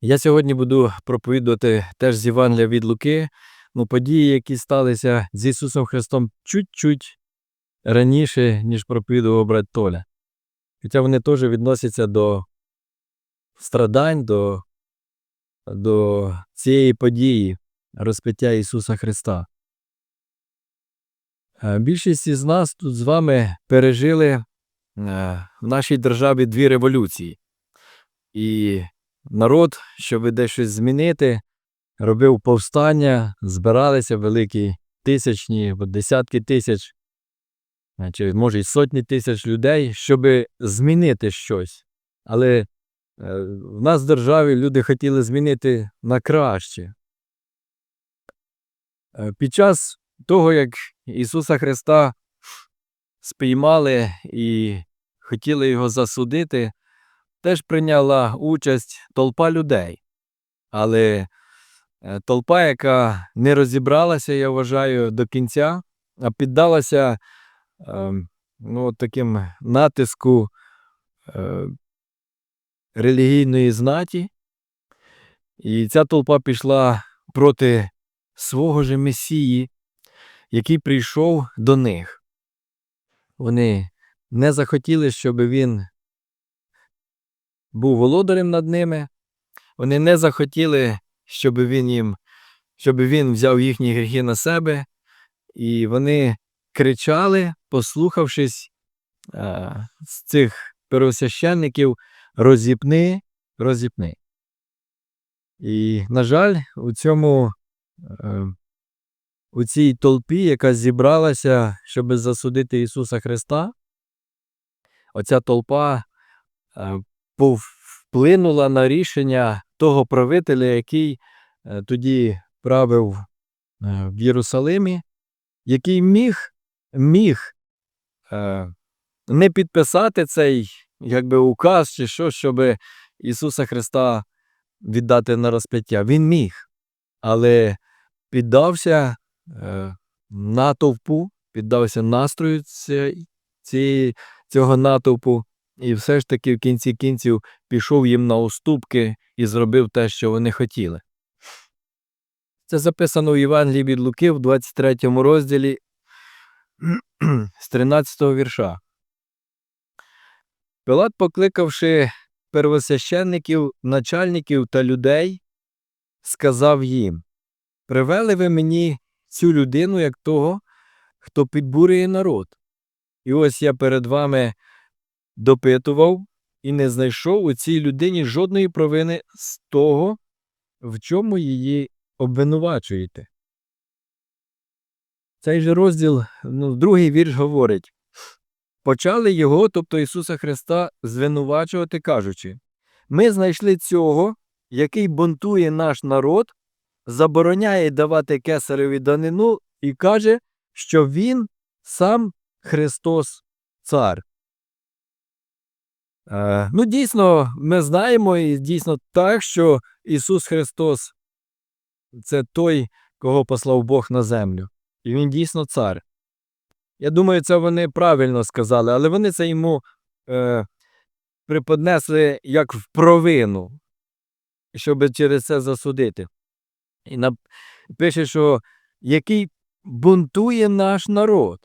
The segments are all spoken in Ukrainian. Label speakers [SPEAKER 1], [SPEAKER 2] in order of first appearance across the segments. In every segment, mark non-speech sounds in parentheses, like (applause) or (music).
[SPEAKER 1] Я сьогодні буду проповідувати теж з Євангелія від Луки, ну, події, які сталися з Ісусом Христом чуть-чуть раніше, ніж проповідував брат Толя. Хоча вони теж відносяться до страдань, до, до цієї події розпиття Ісуса Христа. Е, Більшість із нас тут з вами пережили е, в нашій державі дві революції. І народ, щоб десь щось змінити, робив повстання, збиралися великі тисячні десятки тисяч, чи може й сотні тисяч людей, щоб змінити щось. Але е, в нас в державі люди хотіли змінити на краще. Е, Під час того, як Ісуса Христа спіймали і хотіли його засудити, теж прийняла участь толпа людей. Але е, толпа, яка не розібралася, я вважаю, до кінця, а піддалася ем, ну, таким натиску е, релігійної знаті. І ця толпа пішла проти свого же Месії, який прийшов до них. Вони не захотіли, щоб він був володарем над ними. Вони не захотіли, щоб він їм, щоб він взяв їхні гріхи на себе, і вони кричали, послухавшись а, з цих первосвященників розіпни, розіпни. І, на жаль, у цьому е, у цій толпі, яка зібралася, щоб засудити Ісуса Христа, оця толпа е, вплинула на рішення того правителя, який е, тоді правив е, в Єрусалимі, який міг, міг е, не підписати цей якби, указ чи що, щоб Ісуса Христа віддати на розп'яття. Він міг, але піддався натовпу, піддався настрою цієї, цього натовпу, і все ж таки в кінці кінців пішов їм на уступки і зробив те, що вони хотіли. Це записано в Євангелії від Луки в 23 розділі (clears throat) з 13 вірша. Пилат, покликавши первосвященників, начальників та людей, сказав їм: Привели ви мені цю людину як того, хто підбурює народ. І ось я перед вами допитував і не знайшов у цій людині жодної провини з того, в чому її обвинувачуєте. Цей же розділ, ну, другий вірш говорить почали його, тобто Ісуса Христа, звинувачувати, кажучи Ми знайшли цього, який бунтує наш народ, забороняє давати кесареві данину і каже, що Він сам Христос Цар. Е, ну, дійсно, ми знаємо і дійсно так, що Ісус Христос це той, кого послав Бог на землю. І Він дійсно цар. Я думаю, це вони правильно сказали, але вони це йому е, приподнесли як в провину, щоб через це засудити. І нап... пише, що який бунтує наш народ.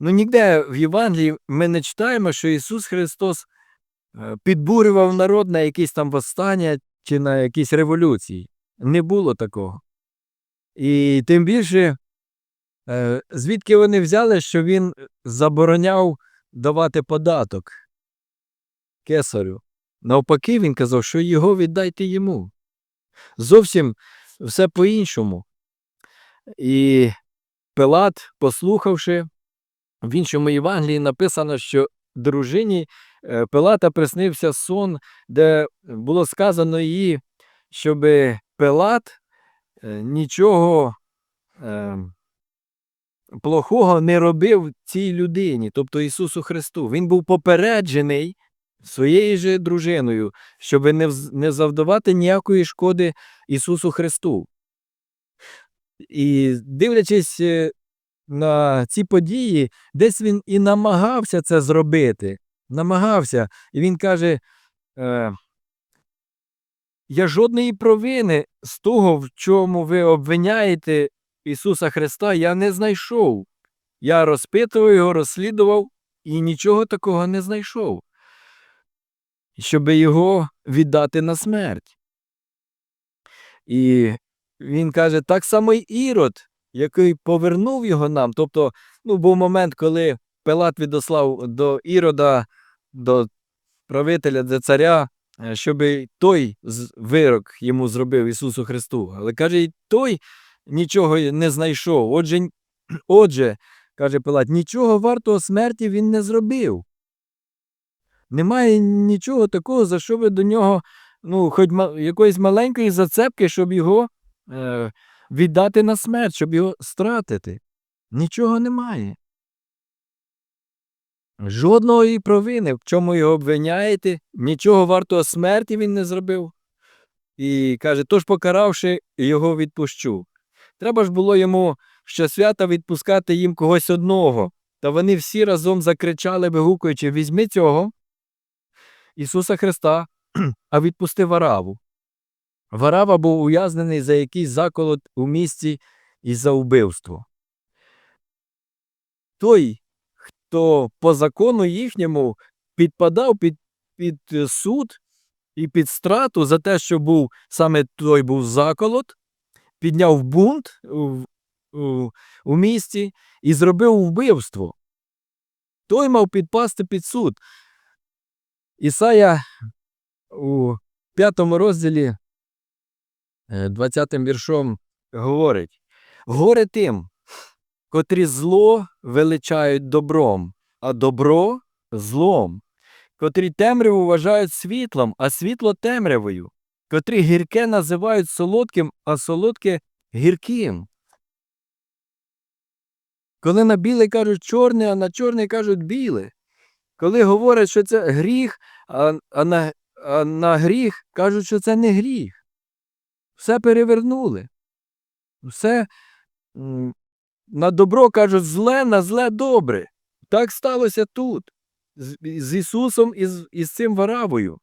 [SPEAKER 1] Ну, ніде в Євангелії ми не читаємо, що Ісус Христос підбурював народ на якісь там восстання чи на якісь революції. Не було такого. І тим більше, е, звідки вони взяли, що він забороняв давати податок кесарю. Навпаки, він казав, що його віддайте йому. Зовсім все по-іншому. І Пилат, послухавши, в іншому Євангелії написано, що дружині е, Пилата приснився сон, де було сказано їй, щоб Пилат е, нічого е, плохого не робив цій людині, тобто Ісусу Христу. Він був попереджений своєю же дружиною, щоб не, не завдавати ніякої шкоди Ісусу Христу. І дивлячись е, на ці події, десь він і намагався це зробити. Намагався. І він каже: е, я жодної провини з того, в чому ви обвиняєте Ісуса Христа, я не знайшов. Я розпитував його, розслідував і нічого такого не знайшов, щоб його віддати на смерть. І він каже, так само й Ірод, який повернув його нам. Тобто, ну, був момент, коли Пилат відослав до Ірода, до правителя, до царя, е, щоб той вирок йому зробив Ісусу Христу. Але каже, той нічого не знайшов. Отже, (clears throat) отже, каже Пилат, нічого вартого смерті він не зробив. Немає нічого такого, за що ви до нього, ну, хоч якоїсь маленької зацепки, щоб його е, віддати на смерть, щоб його стратити. Нічого немає. Жодного і провини, в чому його обвиняєте, нічого вартого смерті він не зробив. І каже, тож покаравши, його відпущу. Треба ж було йому щосвята відпускати їм когось одного. Та вони всі разом закричали, вигукуючи, візьми цього Ісуса Христа, а відпусти Вараву. Варава був ув'язнений за якийсь заколот у місті і за вбивство. Той, хто по закону їхньому підпадав під, під е, суд і під страту за те, що був саме той був заколот, підняв бунт у, у, у місті і зробив вбивство. Той мав підпасти під суд. Ісая у п'ятому розділі, е, 20 віршом говорить: Горе тим, котрі зло величають добром, а добро злом, котрі темряву вважають світлом, а світло темрявою, котрі гірке називають солодким, а солодке гірким. Коли на біле кажуть чорне, а на чорне кажуть біле. Коли говорять, що це гріх, а, а, на, а на гріх кажуть, що це не гріх. Все перевернули. Все на добро кажуть зле, на зле добре. Так сталося тут, з, з Ісусом і з, і з цим Варавою.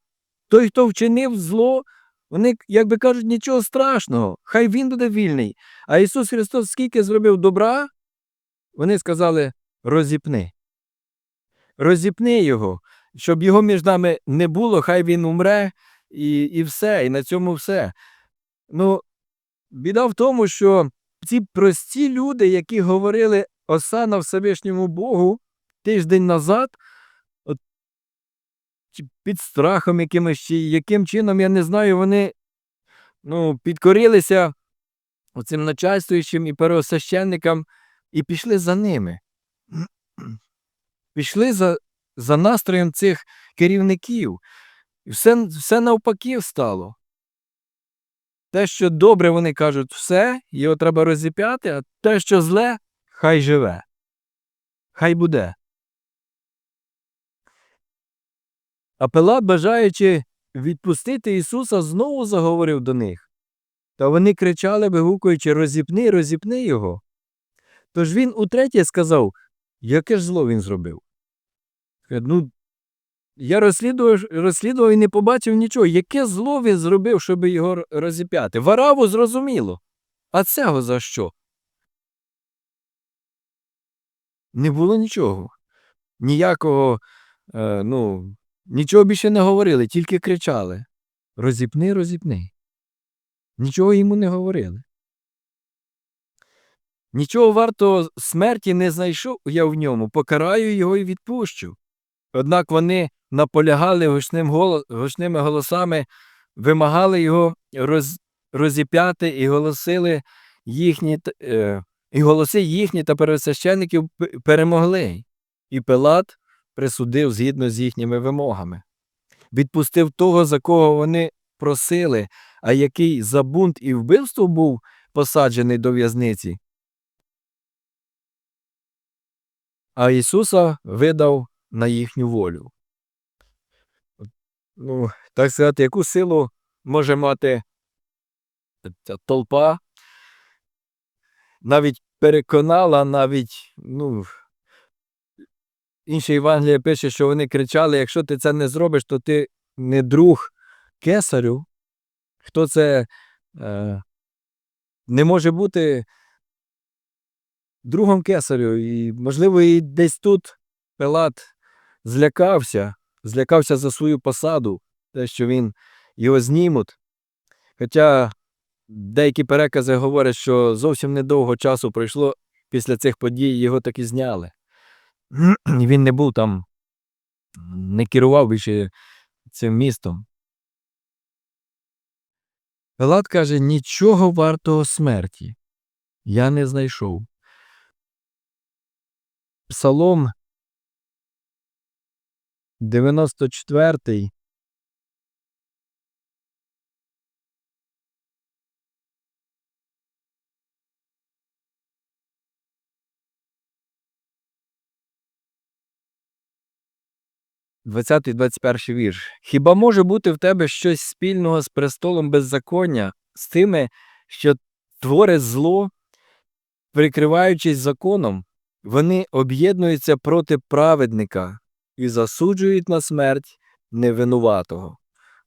[SPEAKER 1] Той, хто вчинив зло, вони, як би кажуть, нічого страшного, хай він буде вільний. А Ісус Христос скільки зробив добра, вони сказали розіпни. Розіпни його, щоб його між нами не було, хай він умре, і, і все, і на цьому все. Ну, біда в тому, що ці прості люди, які говорили Осана Всевишньому Богу тиждень назад, от, під страхом якимось, чи яким чином, я не знаю, вони ну, підкорилися оцим начальствуючим і первосвященникам і пішли за ними. Пішли за, за настроєм цих керівників. І все, все навпаки стало. Те, що добре, вони кажуть, все, його треба розіп'яти, а те, що зле, хай живе. Хай буде. А Пилат, бажаючи відпустити Ісуса, знову заговорив до них. Та вони кричали, вигукуючи розіпни, розіпни його. Тож він утретє сказав, яке ж зло він зробив? Ну, я розслідував, розслідував і не побачив нічого. Яке зло він зробив, щоб його розіп'яти? Вараву зрозуміло. А цього за що? Не було нічого. Ніякого, е, ну, нічого більше не говорили, тільки кричали. Розіпни, розіпни. Нічого йому не говорили. Нічого вартого смерті не знайшов я в ньому, покараю його і відпущу. Однак вони наполягали гучним голос, гучними голосами, вимагали його роз, розіп'яти і голосили їхні, е, і голоси їхні та первосвящеників п- перемогли. І Пилат присудив згідно з їхніми вимогами. Відпустив того, за кого вони просили, а який за бунт і вбивство був посаджений до в'язниці. А Ісуса видав на їхню волю. Ну, так сказати, яку силу може мати ця толпа, навіть переконала, навіть, ну, інша Євангелія пише, що вони кричали: якщо ти це не зробиш, то ти не друг кесарю. хто це е, не може бути другом кесарю. І, можливо, і десь тут Пилат злякався, злякався за свою посаду, те, що він його знімуть. Хоча деякі перекази говорять, що зовсім недовго часу пройшло після цих подій, його так і зняли. Він не був там, не керував більше цим містом. Пилат каже, нічого вартого смерті я не знайшов. Псалом 94. Двадцятий, двадцять перший вірш. Хіба може бути в тебе щось спільного з престолом беззаконня, з тими, що творять зло, прикриваючись законом, вони об'єднуються проти праведника і засуджують на смерть невинуватого.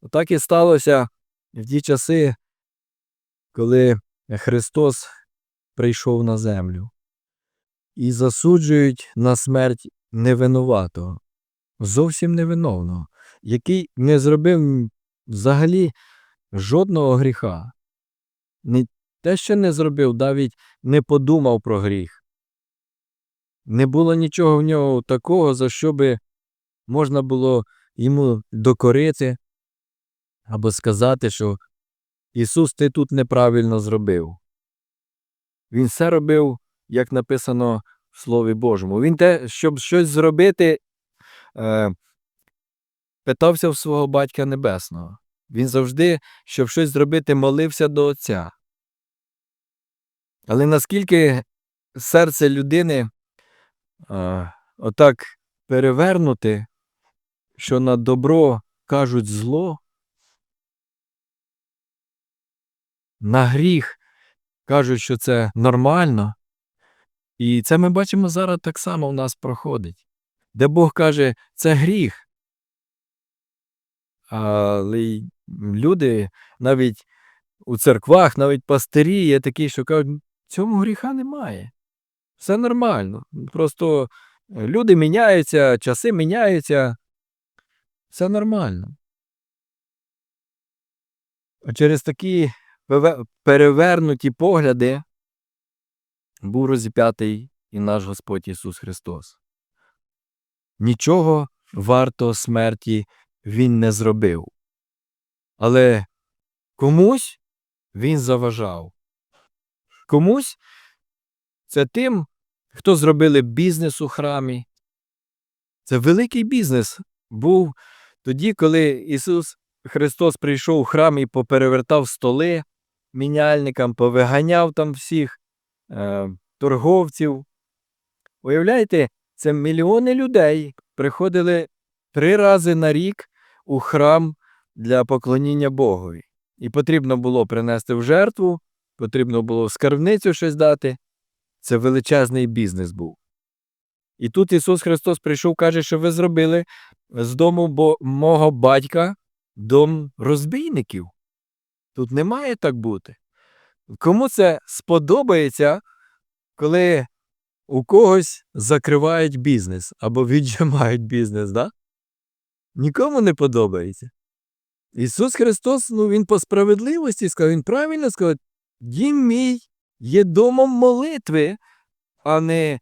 [SPEAKER 1] Отак і сталося в ті часи, коли Христос прийшов на землю. І засуджують на смерть невинуватого, зовсім невиновного, який не зробив взагалі жодного гріха. Не те, що не зробив, навіть не подумав про гріх. Не було нічого в нього такого, за що би можна було йому докорити або сказати, що Ісус, ти тут неправильно зробив. Він все робив, як написано в Слові Божому. Він те, щоб щось зробити, е, питався в свого Батька Небесного. Він завжди, щоб щось зробити, молився до Отця. Але наскільки серце людини е, отак перевернути, що на добро кажуть зло, на гріх кажуть, що це нормально. І це ми бачимо зараз так само у нас проходить, де Бог каже, це гріх. Але люди навіть у церквах, навіть пастирі є такі, що кажуть, цьому гріха немає. Все нормально. Просто люди міняються, часи міняються. Все нормально. Через такі перевернуті погляди був розіп'ятий і наш Господь Ісус Христос. Нічого вартого смерті Він не зробив. Але комусь Він заважав. Комусь це тим, хто зробили бізнес у храмі. Це великий бізнес був тоді, коли Ісус Христос прийшов у храм і поперевертав столи міняльникам, повиганяв там всіх е, торговців. Уявляєте, це мільйони людей приходили три рази на рік у храм для поклоніння Богові. І потрібно було принести в жертву, потрібно було в скарбницю щось дати. Це величезний бізнес був. І тут Ісус Христос прийшов, каже, що ви зробили з дому мого батька дом розбійників. Тут не має так бути. Кому це сподобається, коли у когось закривають бізнес або (laughs) віджимають бізнес, да? Нікому не подобається. Ісус Христос, ну Він по справедливості сказав, Він правильно сказав, дім мій є домом молитви, а не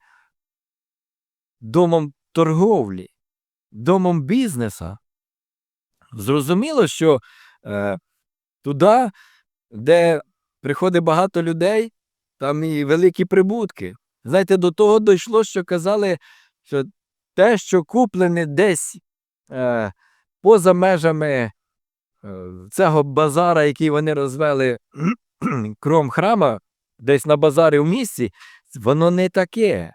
[SPEAKER 1] домом торговлі, домом бізнеса. Зрозуміло, що е, туди, де приходить багато людей, там і великі прибутки. Знаєте, до того дійшло, що казали, що те, що куплене десь е, поза межами е, цього базара, який вони розвели кром храма, десь на базарі в місті, воно не таке.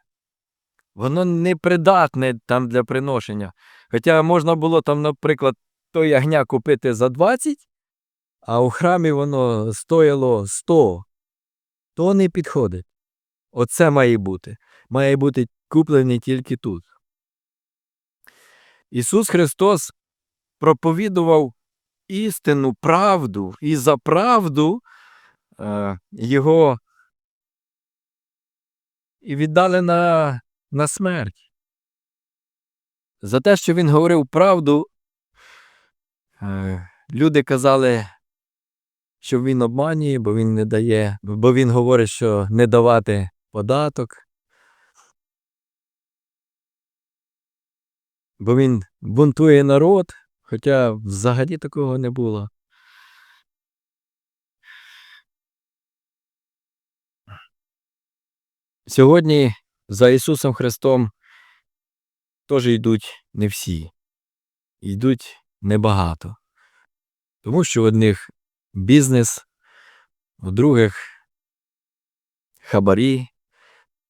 [SPEAKER 1] Воно не придатне там для приношення. Хоча можна було там, наприклад, то ягня купити за 20, а у храмі воно стояло 100. То не підходить. Оце має бути. Має бути куплений тільки тут. Ісус Христос проповідував істину, правду, і за правду е, його і віддали на, на смерть. За те, що він говорив правду, е, люди казали, що він обманює, бо він не дає, бо він говорить, що не давати податок. Бо він бунтує народ, хоча взагалі такого не було. Сьогодні за Ісусом Христом теж йдуть не всі, йдуть небагато. Тому що в одних бізнес, у других хабарі,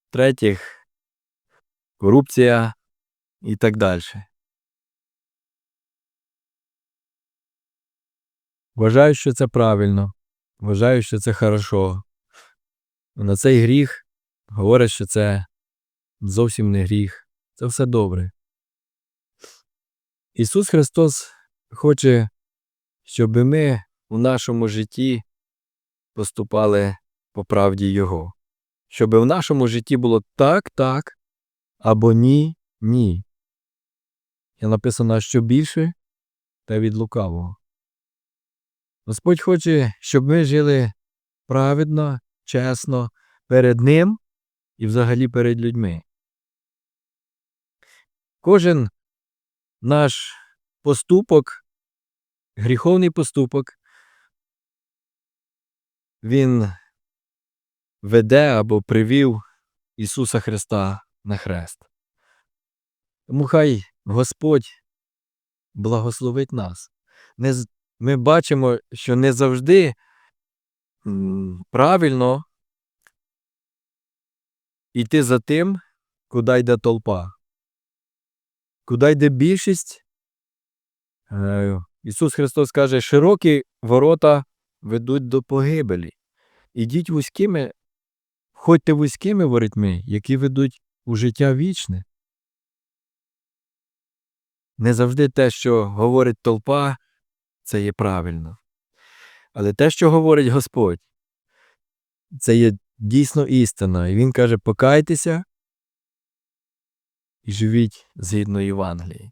[SPEAKER 1] в третіх корупція і так далі. Вважаю, що це правильно, вважаю, що це хорошо. На цей гріх говорять, що це зовсім не гріх, це все добре. Ісус Христос хоче, щоб ми у нашому житті поступали по правді Його, щоб в нашому житті було так, так або ні, ні. І написано, що більше та від лукавого. Господь хоче, щоб ми жили праведно, чесно перед Ним і взагалі перед людьми. Кожен наш поступок, гріховний поступок, він веде або привів Ісуса Христа на хрест. Тому хай Господь благословить нас. Ми бачимо, що не завжди правильно йти за тим, куди йде толпа. Куди йде більшість. Е, Ісус Христос каже, широкі ворота ведуть до погибелі. Ідіть вузькими, ходьте вузькими воротьми, які ведуть у життя вічне. Не завжди те, що говорить толпа, це є правильно. Але те, що говорить Господь, це є дійсно істина. І Він каже: покайтеся і живіть згідно Євангелії.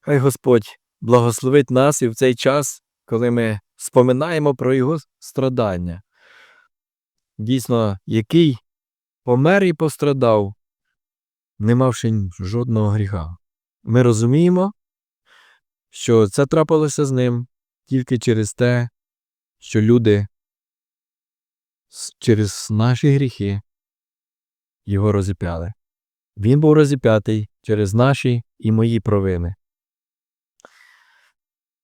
[SPEAKER 1] Хай Господь благословить нас і в цей час, коли ми споминаємо про Його страдання. Дійсно, який помер і пострадав, не мавши жодного гріха. Ми розуміємо, що це трапилося з ним тільки через те, що люди через наші гріхи його розіп'яли. Він був розіп'ятий через наші і мої провини.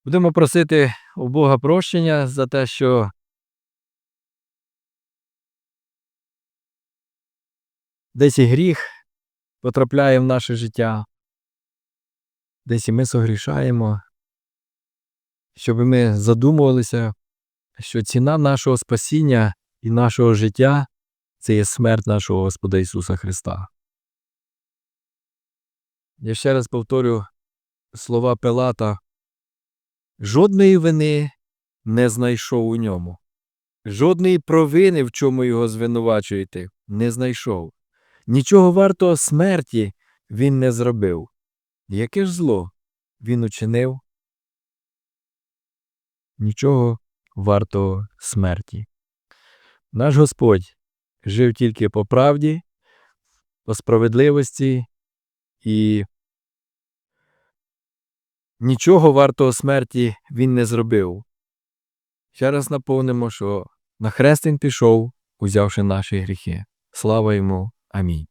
[SPEAKER 1] Будемо просити у Бога прощення за те, що десь і гріх потрапляє в наше життя, десь і ми согрішаємо, щоб ми задумувалися, що ціна нашого спасіння і нашого життя це є смерть нашого Господа Ісуса Христа. Я ще раз повторю слова Пилата. Жодної вини не знайшов у ньому. Жодної провини, в чому його звинувачуєте, не знайшов. Нічого вартого смерті він не зробив. Яке ж зло він учинив? Нічого вартого смерті. Наш Господь жив тільки по правді, по справедливості і нічого вартого смерті він не зробив. Ще раз наповнимо, що на хрест він пішов, узявши наші гріхи. Слава йому. Амінь.